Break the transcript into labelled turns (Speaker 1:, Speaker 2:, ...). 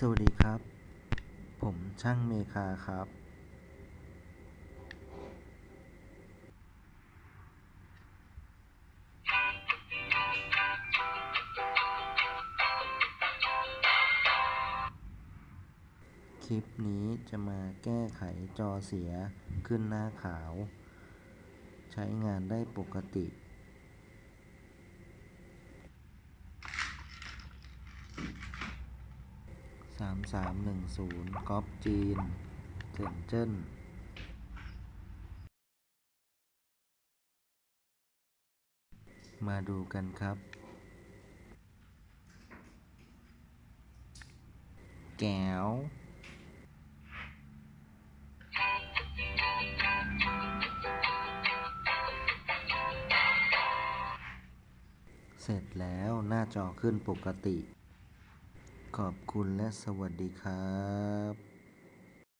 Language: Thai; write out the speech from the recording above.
Speaker 1: สวัสดีครับ ผมช่างเมคาครับ คลิปนี้จะมาแก้ไขจอเสียขึ้นหน้าขาว ใช้งานได้ปกติ สามสามหนึ่งศูนย์ก๊อปจีนเซินเจิ้นมาดูกันครับ แก้ว เสร็จแล้วหน้าจอขึ้นปกติ ขอบคุณและสวัสดีครับ